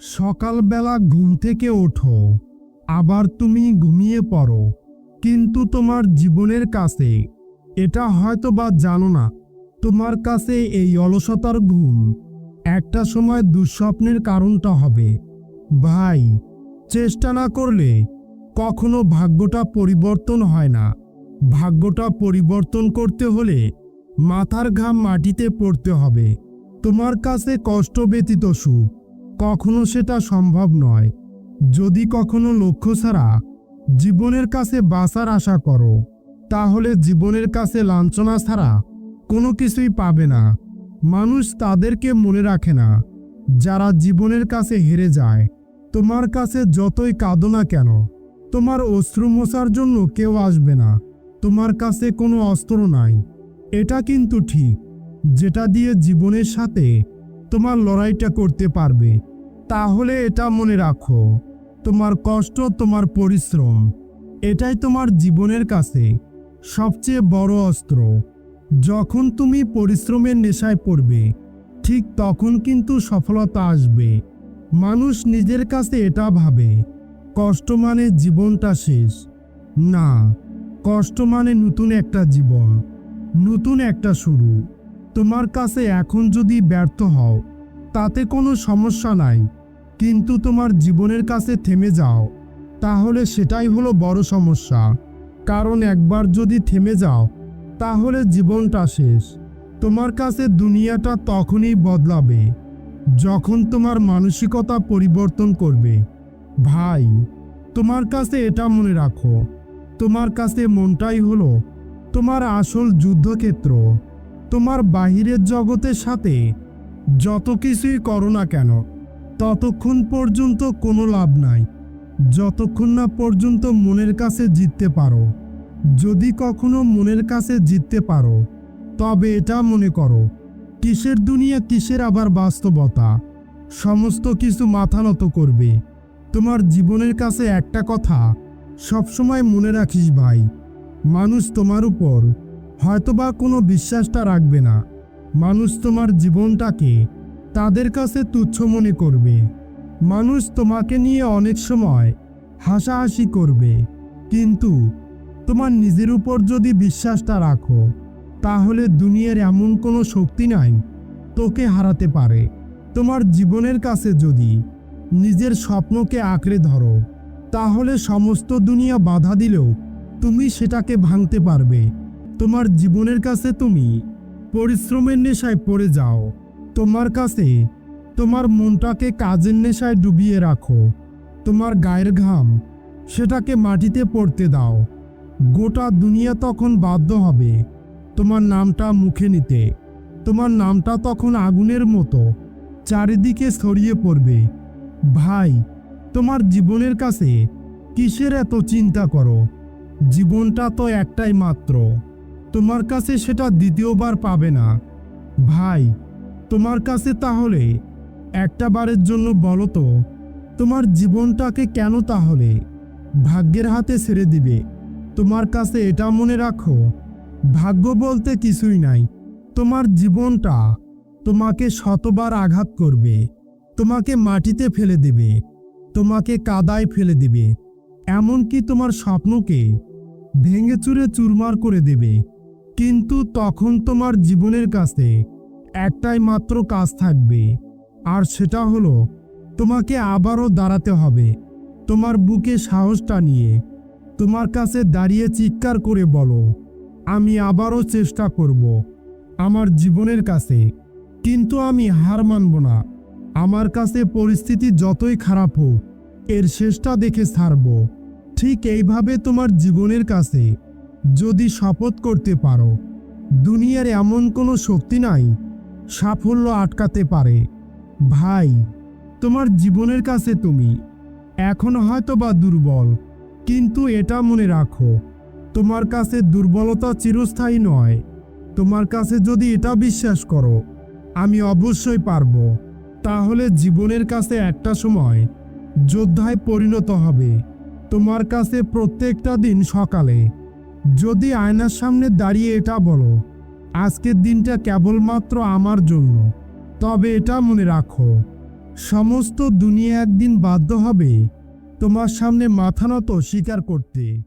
সকালবেলা ঘুম থেকে ওঠো। আবার তুমি ঘুমিয়ে পড়ো। কিন্তু তোমার জীবনের কাছে এটা হয়তো বা জানো না, তোমার কাছে এই অলসতার ঘুম একটা সময় দুঃস্বপ্নের কারণটা হবে। ভাই, চেষ্টা না করলে কখনো ভাগ্যটা পরিবর্তন হয় না। ভাগ্যটা পরিবর্তন করতে হলে মাথার ঘাম মাটিতে পড়তে হবে। তোমার কাছে কষ্ট ব্যতীত সুখ কখনো সেটা সম্ভব নয়। যদি কখনো লক্ষ্য ছাড়া জীবনের কাছে বাঁচার আশা করো, তাহলে জীবনের কাছে লাঞ্ছনা ছাড়া কোনো কিছুই পাবে না। মানুষ তাদেরকে মনে রাখে না। যারা জীবনের কাছে হেরে যায়, তোমার কাছে যতই কাঁদো না কেন, তোমার অশ্রু মোছার জন্য কেউ আসবে না। তোমার কাছে কোনো অস্ত্র নাই। এটা কিন্তু ঠিক। যেটা দিয়ে জীবনের সাথে তোমার লড়াইটা করতে পারবে। তাহলে এটা মনে রাখো, তোমার কষ্ট, তোমার পরিশ্রম, এটাই তোমার জীবনের কাছে সবচেয়ে বড় অস্ত্র। যখন তুমি পরিশ্রমের নেশায় পড়বে, ঠিক তখন কিন্তু সফলতা আসবে। মানুষ নিজের কাছে এটা ভাবে, কষ্ট মানে জীবনটা শেষ। না, কষ্ট মানে নতুন একটা জীবন, নতুন একটা শুরু। তোমার কাছে এখন যদি ব্যর্থ হও, তাতে কোনো সমস্যা নাই। কিন্তু তোমার জীবনের কাছে থেমে যাও, তাহলে সেটাই হলো বড় সমস্যা। কারণ একবার যদি থেমে যাও, তাহলে জীবনটা শেষ। তোমার কাছে দুনিয়াটা তখনই বদলাবে, যখন তোমার মানসিকতা পরিবর্তন করবে। ভাই, তোমার কাছে এটা মনে রাখো। তোমার কাছে মনটাই হলো তোমার আসল যুদ্ধক্ষেত্র। তোমার বাহিরের জগতের সাথে যত কিছুই করো না কেন, ততক্ষণ পর্যন্ত কোনো লাভ নাই। যতক্ষণ না পর্যন্ত মনের কাছে জিততে পারো। যদি কখনো মনের কাছে জিততে পারো, তবে এটা মনে করো, কিসের দুনিয়া, কিসের আবার বাস্তবতা? সমস্ত কিছু মাথা নত করবে। তোমার জীবনের কাছে একটা কথা, সবসময় মনে রাখিস ভাই, মানুষ তোমার উপর হয়তোবা কোনো বিশ্বাসটা রাখবে না। মানুষ তোমার জীবনটাকে তাদের কাছে তুচ্ছ মনে করবে। মানুষ তোমাকে নিয়ে অনেক সময় হাসাহাসি করবে। কিন্তু তোমার নিজের উপর যদি বিশ্বাসটা রাখো, তাহলে দুনিয়ার এমন কোনো শক্তি নাই তোকে হারাতে পারে। তোমার জীবনের কাছে যদি নিজের স্বপ্নকে আঁকড়ে ধরো, তাহলে সমস্ত দুনিয়া বাধা দিলেও তুমি সেটাকে ভাঙতে পারবে। তোমার জীবনের কাছে তুমি পরিশ্রমের নেশায় পড়ে যাও। তোমার কাছে তোমার মনটাকে কাজের নেশায় ডুবিয়ে রাখো। তোমার গায়ের ঘাম সেটাকে মাটিতে পড়তে দাও। গোটা দুনিয়া তখন বাধ্য হবে তোমার নামটা মুখে নিতে। তোমার নামটা তখন আগুনের মতো চারিদিকে ছড়িয়ে পড়বে। ভাই, তোমার জীবনের কাছে কিসের এত চিন্তা করো? জীবনটা তো একটাই মাত্র। তোমার কাছে সেটা দ্বিতীয়বার পাবে না। ভাই, তোমার কাছে তাহলে একটা বারের জন্য বলো তো, তোমার জীবনটাকে কেন তাহলে ভাগ্যের হাতে ছেড়ে দিবে? তোমার কাছে এটা মনে রাখো, ভাগ্য বলতে কিছুই নাই। তোমার জীবনটা তোমাকে শতবার আঘাত করবে, তোমাকে মাটিতে ফেলে দেবে, তোমাকে কাদায় ফেলে দেবে, এমনকি তোমার স্বপ্নকে ভেঙে চুরে চুরমার করে দেবে। কিন্তু তখন তোমার জীবনের কাছে একটাই মাত্র কাজ থাকবে, আর সেটা হলো তোমাকে আবারও দাঁড়াতে হবে। তোমার বুকে সাহসটা নিয়ে তোমার কাছে দাঁড়িয়ে চিৎকার করে বলো, আমি আবারও চেষ্টা করব আমার জীবনের কাছে, কিন্তু আমি হার মানব না। আমার কাছে পরিস্থিতি যতই খারাপ হোক, এর শেষটা দেখে ছাড়ব। ঠিক এইভাবে তোমার জীবনের কাছে যদি শপথ করতে পারো, দুনিয়ার এমন কোনো শক্তি নাই, সাফল্য আটকাতে পারে। ভাই, তোমার জীবনের কাছে তুমি, এখন হয়তো বা দুর্বল, কিন্তু এটা মনে রাখো, তোমার কাছে দুর্বলতা চিরস্থায়ী নয়। তোমার কাছে যদি এটা বিশ্বাস করো, আমি অবশ্যই পারব। তাহলে জীবনের কাছে একটা সময়, যোদ্ধায় পরিণত হবে। তোমার কাছে প্রত্যেকটা দিন সকালে যদি আয়নার সামনে দাঁড়িয়ে এটা বলো, আজকের দিনটা কেবলমাত্র আমার জন্য। তবে এটা মনে রাখো, সমস্ত দুনিয়া একদিন বাধ্য হবে তোমার সামনে মাথা নত স্বীকার করতে।